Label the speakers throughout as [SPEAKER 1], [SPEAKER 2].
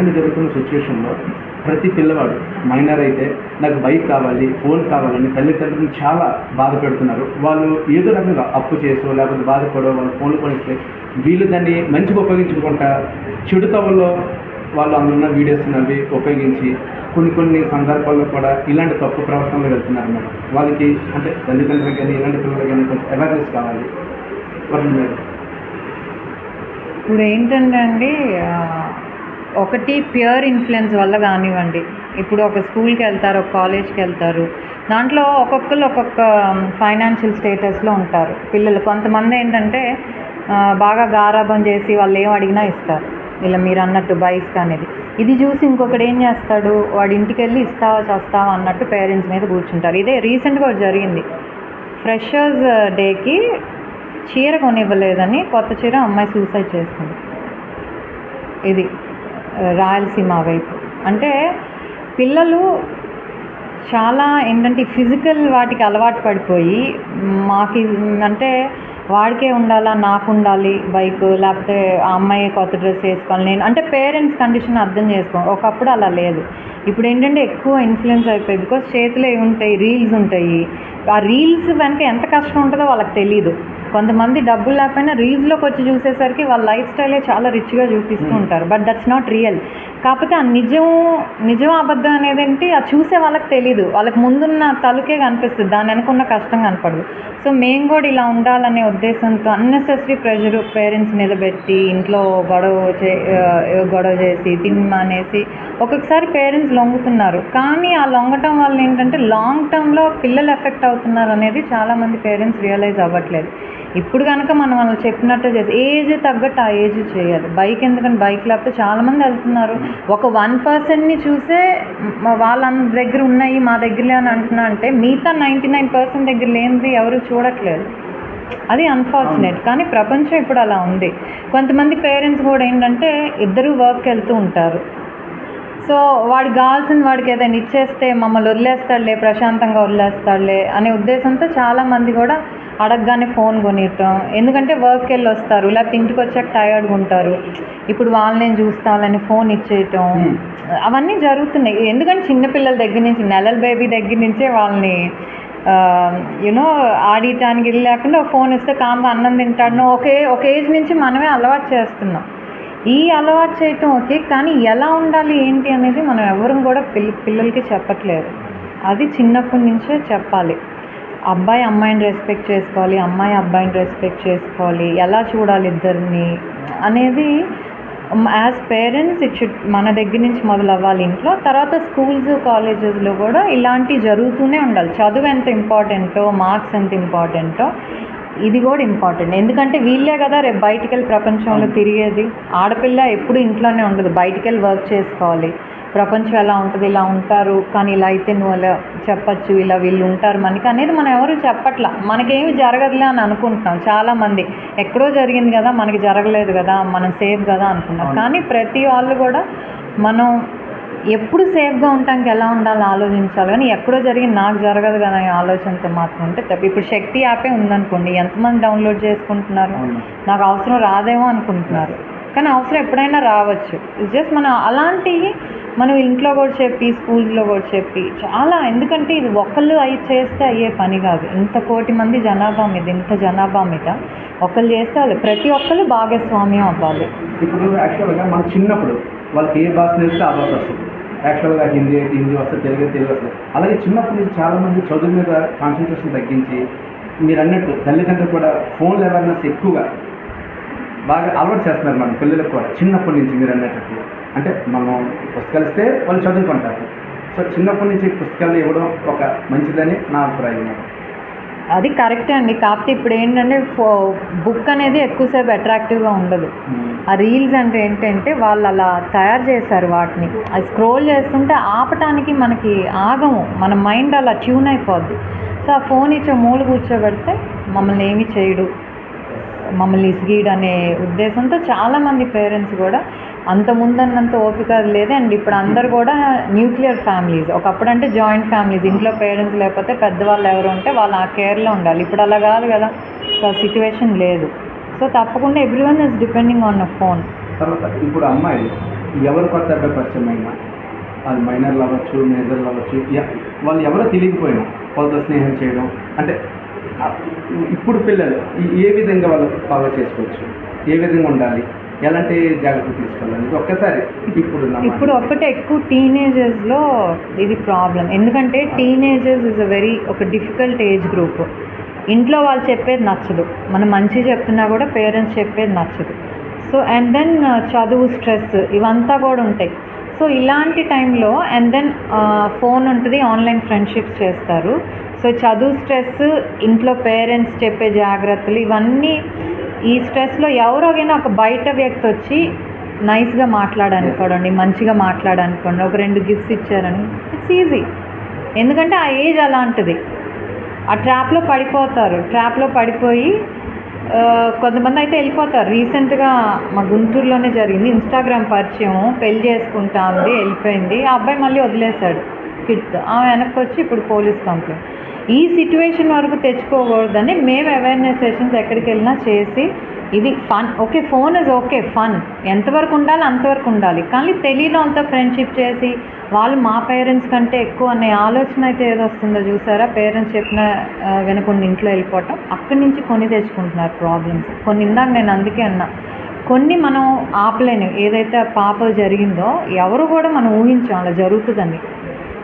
[SPEAKER 1] Present జరుగుతున్న సిచ్యువేషన్లో ప్రతి పిల్లవాడు మైనర్ అయితే నాకు బైక్ కావాలి ఫోన్ కావాలని తల్లిదండ్రులు చాలా బాధ పెడుతున్నారు. వాళ్ళు ఏదో రకంగా అప్పు చేసో లేకపోతే బాధపడో వాళ్ళు ఫోన్లు కొనిస్తే వీళ్ళు దాన్ని మంచిగా ఉపయోగించుకుంటా చెడు తవల్లో వాళ్ళు అందులో ఉన్న వీడియోస్ అవి ఉపయోగించి కొన్ని కొన్ని సందర్భాల్లో కూడా ఇలాంటి తప్పు ప్రవర్తనలు వెళ్తున్నారు మేడం. వాళ్ళకి అంటే తల్లిదండ్రులకు కానీ ఇలాంటి పిల్లలకి కానీ కొంచెం అవేర్నెస్ కావాలి.
[SPEAKER 2] ఇప్పుడు ఏంటంటే అండి ఒకటి ప్యూర్ ఇన్ఫ్లుయెన్స్ వల్ల కానివ్వండి. ఇప్పుడు ఒక స్కూల్కి వెళ్తారు ఒక కాలేజ్కి వెళ్తారు. దాంట్లో ఒక్కొక్కరు ఒక్కొక్క um, ఫైనాన్షియల్ స్టేటస్లో ఉంటారు. పిల్లలు కొంతమంది ఏంటంటే బాగా గారాబం చేసి వాళ్ళు ఏం అడిగినా ఇస్తారు. ఇలా మీరు అన్నట్టు బైక్స్ అనేది. ఇది చూసి ఇంకొకటి ఏం చేస్తాడు? వాడి ఇంటికి వెళ్ళి ఇస్తావా చేస్తావా అన్నట్టు పేరెంట్స్ మీద కూర్చుంటారు. ఇదే రీసెంట్గా జరిగింది. ఫ్రెషర్స్ డేకి uh, చీర కొనివ్వలేదని కొత్త చీర అమ్మాయి సూసైడ్ చేసుకుంది. ఇది. రాయలసీమ వైపు. అంటే పిల్లలు చాలా ఏంటంటే ఫిజికల్ వాటికి అలవాటు పడిపోయి మాకు అంటే వాడికే ఉండాలా నాకు ఉండాలి బైక్ లేకపోతే ఆ అమ్మాయి కొత్త డ్రెస్ వేసుకోవాలి నేను అంటే పేరెంట్స్ కండిషన్ అర్థం చేసుకో ఒకప్పుడు అలా లేదు. ఇప్పుడు ఏంటంటే ఎక్కువ ఇన్ఫ్లుయెన్స్ అయిపోయి బికాస్ చేతిలో ఏవి ఉంటాయి రీల్స్ ఉంటాయి. ఆ రీల్స్ వెనక ఎంత కష్టం ఉంటుందో వాళ్ళకి తెలియదు కొంతమంది డబ్బులు లేకపోయినా రీల్స్లోకి వచ్చి చూసేసరికి వాళ్ళ లైఫ్ స్టైలే చాలా రిచ్గా చూపిస్తూ ఉంటారు. బట్ దట్స్ నాట్ రియల్ కాకపోతే ఆ నిజం నిజం అబద్ధం అనేది ఏంటి ఆ చూసే వాళ్ళకి తెలీదు. వాళ్ళకి ముందున్న తలుకే కనిపిస్తుంది. దాని వెనకున్న కష్టం కనపడదు. సో మేము కూడా ఇలా ఉండాలనే ఉద్దేశంతో అన్నెసెసరీ ప్రెషర్ పేరెంట్స్ మీద పెట్టి ఇంట్లో గొడవ చే గొడవ చేసి తినమనేసి ఒక్కొక్కసారి పేరెంట్స్ లొంగుతున్నారు. కానీ ఆ లొంగటం వల్ల ఏంటంటే లాంగ్ టర్మ్లో పిల్లలు ఎఫెక్ట్ అవుతున్నారు అనేది చాలామంది పేరెంట్స్ రియలైజ్ అవ్వట్లేదు. ఇప్పుడు కనుక మనం వాళ్ళు చెప్పినట్టు చేసి ఏజ్ తగ్గట్టు ఆ ఏజ్ చేయాలి. బైక్ ఎందుకంటే బైక్ లేకపోతే చాలామంది వెళ్తున్నారు. ఒక వన్ పర్సెంట్ని చూసే వాళ్ళ దగ్గర ఉన్నాయి మా దగ్గర లేని అంటున్నా అంటే మిగతా నైంటీ నైన్ పర్సెంట్ దగ్గర లేనిది ఎవరు చూడట్లేదు. అది అన్ఫార్చునేట్ కానీ ప్రపంచం ఇప్పుడు అలా ఉంది. కొంతమంది పేరెంట్స్ కూడా ఏంటంటే ఇద్దరు వర్క్కి వెళ్తూ ఉంటారు. సో వాడికి కావాల్సిన వాడికి ఏదైనా ఇచ్చేస్తే మమ్మల్ని వదిలేస్తాడులే ప్రశాంతంగా వదిలేస్తాడులే అనే ఉద్దేశంతో చాలామంది కూడా అడగగానే ఫోన్ కొనియటం. ఎందుకంటే వర్క్కి వెళ్ళి వస్తారు లేకపోతే ఇంటికి వచ్చాక టయర్డ్గా ఉంటారు. ఇప్పుడు వాళ్ళని చూస్తాలని ఫోన్ ఇచ్చేయటం. అవన్నీ జరుగుతున్నాయి. ఎందుకంటే చిన్నపిల్లల దగ్గర నుంచి నెలల బేబీ దగ్గర నుంచే వాళ్ళని యూనో ఆడియటానికి వెళ్ళి లేకుండా ఫోన్ ఇస్తే కామ్గా అన్నం తింటాడు. ఒకే ఒక ఏజ్ నుంచి మనమే అలవాటు చేస్తున్నాం. ఈ అలవాటు చేయటం ఓకే కానీ ఎలా ఉండాలి ఏంటి అనేది మనం ఎవరం కూడా పిల్ల పిల్లలకి చెప్పట్లేదు. అది చిన్నప్పటి నుంచే చెప్పాలి. అబ్బాయి అమ్మాయిని రెస్పెక్ట్ చేసుకోవాలి అమ్మాయి అబ్బాయిని రెస్పెక్ట్ చేసుకోవాలి ఎలా చూడాలి ఇద్దరిని అనేది యాజ్ పేరెంట్స్ ఇట్ షుడ్ మన దగ్గర నుంచి మొదలు అవ్వాలి ఇంట్లో. తర్వాత స్కూల్స్ కాలేజెస్లో కూడా ఇలాంటివి జరుగుతూనే ఉండాలి. చదువు ఎంత ఇంపార్టెంటో మార్క్స్ ఎంత ఇంపార్టెంటో ఇది కూడా ఇంపార్టెంట్ ఎందుకంటే వీళ్ళే కదా రేపు బయటికి వెళ్ళి ప్రపంచంలో తిరిగేది. ఆడపిల్ల ఎప్పుడు ఇంట్లోనే ఉండదు. బయటికి వెళ్ళి వర్క్ చేసుకోవాలి. ప్రపంచం ఎలా ఉంటుంది ఇలా ఉంటారు కానీ ఇలా అయితే నువ్వు అలా చెప్పచ్చు ఇలా వీళ్ళు ఉంటారు మనకి అనేది మనం ఎవరు చెప్పట్లా. మనకేమి జరగదులే అని అనుకుంటున్నాం చాలామంది. ఎక్కడో జరిగింది కదా మనకి జరగలేదు కదా మనం సేఫ్ కదా అనుకున్నాం. కానీ ప్రతి వాళ్ళు కూడా మనం ఎప్పుడు సేఫ్గా ఉండటానికి ఎలా ఉండాలో ఆలోచించాలి కానీ ఎక్కడో జరిగింది నాకు జరగదు కదా అనే ఆలోచనతో మాత్రం ఉంటే తప్ప. ఇప్పుడు శక్తి యాపే ఉందనుకోండి ఎంతమంది డౌన్లోడ్ చేసుకుంటున్నారు. నాకు అవసరం రాదేమో అనుకుంటున్నారు. కానీ అవసరం ఎప్పుడైనా రావచ్చు. జస్ట్ మనం అలాంటివి మనం ఇంట్లో కూడా చెప్పి స్కూల్స్లో కూడా చెప్పి. చాలా ఎందుకంటే ఇది ఒకళ్ళు అయి చేస్తే అయ్యే పని కాదు. ఇంత కోటి మంది జనాభా మీద ఇంత జనాభా మీద ఒకళ్ళు చేస్తే అది ప్రతి ఒక్కళ్ళు భాగస్వామ్యం అవ్వాలి.
[SPEAKER 1] ఇప్పుడు యాక్చువల్గా మన చిన్నప్పుడు వాళ్ళకి ఏ భాష నేర్పితే ఆ భాష వస్తుంది. యాక్చువల్గా హిందీ అయితే హిందీ వస్తుంది తెలుగు అయితే తెలుగు వస్తుంది. అలాగే చిన్నప్పటి నుంచి చాలామంది చదువు మీద కాన్సన్ట్రేషన్ తగ్గించి మీరు అన్నట్టు తల్లిదండ్రులు కూడా ఫోన్ అవేర్నెస్ ఎక్కువగా బాగా అలవాటు చేస్తున్నారు మన పిల్లలకు కూడా చిన్నప్పటి నుంచి మీరు అన్నట్టు. అంటే మనం పుస్తకాలు ఇస్తే వాళ్ళు చదువుకుంటారు. సో చిన్నప్పటి నుంచి పుస్తకాలు ఇవ్వడం ఒక మంచిదని నా అభిప్రాయం.
[SPEAKER 2] అది కరెక్టే అండి. కాకపోతే ఇప్పుడు ఏంటంటే ఫో బుక్ అనేది ఎక్కువసేపు అట్రాక్టివ్గా ఉండదు. ఆ రీల్స్ అంటే ఏంటంటే వాళ్ళు అలా తయారు చేశారు వాటిని. అది స్క్రోల్ చేస్తుంటే ఆపటానికి మనకి ఆగము. మన మైండ్ అలా ట్యూన్ అయిపోద్ది. సో ఆ ఫోన్ ఇచ్చే మూల కూర్చోబెడితే మమ్మల్ని ఏమీ చేయడు. మమ్మల్ని ఇసిగీడు అనే ఉద్దేశంతో చాలామంది పేరెంట్స్ కూడా అంత ముందన్నంత ఓపిక లేదు. అండ్ ఇప్పుడు అందరు కూడా న్యూక్లియర్ ఫ్యామిలీస్. ఒకప్పుడు అంటే జాయింట్ ఫ్యామిలీస్. ఇంట్లో పేరెంట్స్ లేకపోతే పెద్దవాళ్ళు ఎవరు ఉంటే వాళ్ళు ఆ కేర్లో ఉండాలి. ఇప్పుడు అలా కాదు కదా. సో ఆ సిచ్యువేషన్ లేదు. సో తప్పకుండా everyone is depending on a phone.
[SPEAKER 1] తర్వాత ఇప్పుడు అమ్మాయి ఎవరు కొత్త అబ్బాయి పరిచయం అయినా అది మైనర్లు అవ్వచ్చు మేజర్లు అవ్వచ్చు వాళ్ళు ఎవరో తెలియకపోయినా వాళ్ళతో స్నేహం చేయడం అంటే ఇప్పుడు పిల్లలు ఏ విధంగా వాళ్ళు ఫాలో చేసుకోవచ్చు? ఏ విధంగా ఉండాలి? ఎలాంటి జాగ్రత్తలు తీసుకోవాలి ఒక్కసారి ఇప్పుడు.
[SPEAKER 2] ఇప్పుడు ఒక్కటే ఎక్కువ టీనేజర్స్లో ఇది ప్రాబ్లం ఎందుకంటే టీనేజర్స్ ఇస్ అ వెరీ ఒక డిఫికల్ట్ ఏజ్ గ్రూప్ ఇంట్లో వాళ్ళు చెప్పేది నచ్చదు. మనం మంచి చెప్తున్నా కూడా పేరెంట్స్ చెప్పేది నచ్చదు. సో అండ్ దెన్ చదువు స్ట్రెస్ ఇవంతా కూడా ఉంటాయి. సో ఇలాంటి టైంలో అండ్ దెన్ ఫోన్ ఉంటుంది ఆన్లైన్ ఫ్రెండ్షిప్స్ చేస్తారు. సో చదువు స్ట్రెస్ ఇంట్లో పేరెంట్స్ చెప్పే జాగ్రత్తలు ఇవన్నీ ఈ స్ట్రెస్లో ఎవరోగైనా ఒక బయట వ్యక్తి వచ్చి నైస్గా మాట్లాడనుకోండి మంచిగా మాట్లాడనుకోండి ఒక రెండు గిఫ్ట్స్ ఇచ్చారని ఇట్స్ ఈజీ ఎందుకంటే ఆ ఏజ్ అలాంటిది. ఆ ట్రాప్లో పడిపోతారు. ట్రాప్లో పడిపోయి కొంతమంది అయితే వెళ్ళిపోతారు. రీసెంట్గా మా గుంటూరులోనే జరిగింది. ఇన్స్టాగ్రామ్ పరిచయం పెళ్ళి చేసుకుంటా ఉంది వెళ్ళిపోయింది. ఆ అబ్బాయి మళ్ళీ వదిలేశాడు కిడ్ ఆమె వెనక్కి వచ్చి ఇప్పుడు పోలీస్ కంప్లైంట్ ఈ సిచ్యువేషన్ వరకు తెచ్చుకోకూడదని మేము అవేర్నెస్ సెషన్స్ ఎక్కడికి వెళ్ళినా చేసి ఇది fun okay phone is okay fun ఎంతవరకు ఉండాలి అంతవరకు ఉండాలి. కానీ తెలియని అంత ఫ్రెండ్షిప్ చేసి వాళ్ళు మా పేరెంట్స్ కంటే ఎక్కువ అనే ఆలోచన అయితే ఏదో వస్తుందో చూసారా? పేరెంట్స్ చెప్పిన వినకుండా ఇంట్లో వెళ్ళిపోవటం. అక్కడి నుంచి కొని తెచ్చుకుంటున్నారు ప్రాబ్లమ్స్ కొన్ని ఇందాక నేను అందుకే అన్నా. కొన్ని మనం ఆపలేను ఏదైతే పాప జరిగిందో ఎవరు కూడా మనం ఊహించాం అలా జరుగుతుందని.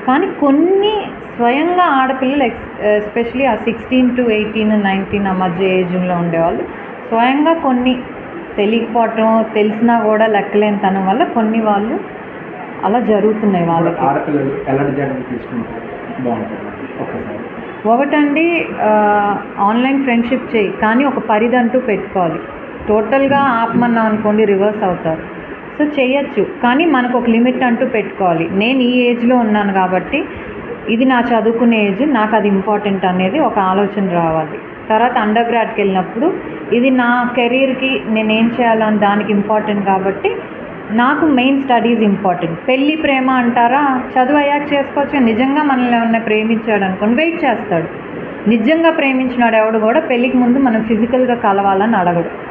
[SPEAKER 2] కానీ కొన్ని స్వయంగా ఆడపిల్లలు ఎక్స్ ఎస్పెషలీ ఆ సిక్స్టీన్ టు ఎయిటీన్ నైన్టీన్ ఆ మధ్య ఏజ్లో ఉండేవాళ్ళు. స్వయంగా కొన్ని తెలియకపోవటం తెలిసినా కూడా లెక్కలేనితనం వల్ల కొన్ని వాళ్ళు అలా జరుగుతున్నాయి వాళ్ళకి.
[SPEAKER 1] ఆడపిల్లలు ఎలాంటి జాగ్రత్తలు తీసుకుంటారు? బాగుంటుంది. ఒక్కసారి.
[SPEAKER 2] ఒకటండి ఆన్లైన్ ఫ్రెండ్షిప్ చేయి కానీ ఒక పరిధి అంటూ పెట్టుకోవాలి. టోటల్గా ఆపమన్నాం అనుకోండి రివర్స్ అవుతారు. సో చేయొచ్చు కానీ మనకు ఒక లిమిట్ అంటూ పెట్టుకోవాలి. నేను ఈ ఏజ్లో ఉన్నాను కాబట్టి ఇది నా చదువుకునే ఏజ్ నాకు అది ఇంపార్టెంట్ అనేది ఒక ఆలోచన రావాలి. తర్వాత అండర్ గ్రాడ్కి వెళ్ళినప్పుడు ఇది నా కెరీర్కి నేను ఏం చేయాలని దానికి ఇంపార్టెంట్ కాబట్టి నాకు మెయిన్ స్టడీస్ ఇంపార్టెంట్ పెళ్ళి ప్రేమ అంటారా? చదువు అయ్యాక చేసుకోవచ్చు? నిజంగా మనల్ని ఏమన్నా ప్రేమించాడు అనుకోండి వెయిట్ చేస్తాడు. నిజంగా ప్రేమించినాడు ఎవడు కూడా పెళ్ళికి ముందు మనం ఫిజికల్గా కలవాలని అడగడు.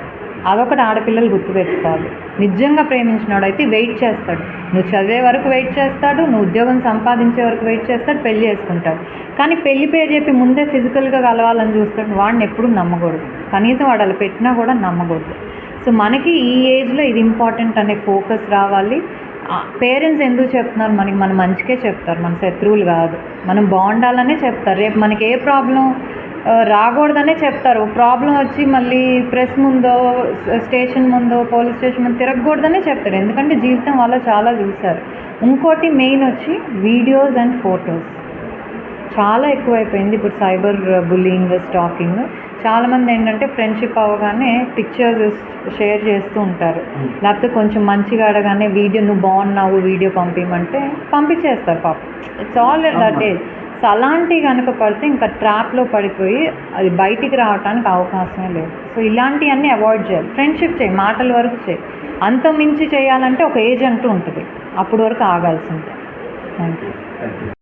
[SPEAKER 2] అదొకటి ఆడపిల్లలు గుర్తుపెట్టుకోవాలి నిజంగా ప్రేమించినాడు అయితే వెయిట్ చేస్తాడు. నువ్వు చదివే వరకు వెయిట్ చేస్తాడు నువ్వు ఉద్యోగం సంపాదించే వరకు వెయిట్ చేస్తాడు పెళ్ళి చేసుకుంటాడు. కానీ పెళ్ళి పేరు చెప్పి ముందే ఫిజికల్గా కలవాలని చూస్తాడు వాడిని ఎప్పుడు నమ్మకూడదు. కనీసం వాడు అలా పెట్టినా కూడా నమ్మకూడదు. సో మనకి ఈ ఏజ్లో ఇది ఇంపార్టెంట్ అనే ఫోకస్ రావాలి. పేరెంట్స్ ఎందుకు చెప్తున్నారు? మనకి మన మంచికే చెప్తారు. మన శత్రువులు కాదు. మనం బాగుండాలనే చెప్తారు. రేపు మనకి ఏ ప్రాబ్లం రాకూడదనే చెప్తారు. ప్రాబ్లం వచ్చి మళ్ళీ ప్రెస్ ముందో స్టేషన్ ముందో పోలీస్ స్టేషన్ ముందు తిరగకూడదనే చెప్తారు. ఎందుకంటే జీవితం వల్ల చాలా చూశారు. ఇంకోటి మెయిన్ వచ్చి వీడియోస్ అండ్ ఫొటోస్. చాలా ఎక్కువైపోయింది ఇప్పుడు సైబర్ బుల్లింగ్ స్టాకింగ్. చాలామంది ఏంటంటే ఫ్రెండ్షిప్ అవ్వగానే పిక్చర్స్ షేర్ చేస్తూ ఉంటారు. లేకపోతే కొంచెం మంచిగా అడగానే వీడియో నువ్వు బాగున్నావు వీడియో పంపించమంటే పంపించేస్తారు పాప. It's all that age so అలాంటివి కనుక పడితే ఇంకా ట్రాప్లో పడిపోయి అది బయటికి రావడానికి అవకాశమే లేదు. సో ఇలాంటివన్నీ అవాయిడ్ చేయాలి. ఫ్రెండ్షిప్ చేయి మాటల వరకు చేయి. అంత మించి చేయాలంటే ఒక ఏజ్ అంటూ ఉంటుంది. అప్పటి వరకు ఆగాల్సిందే. Thank you
[SPEAKER 1] thank you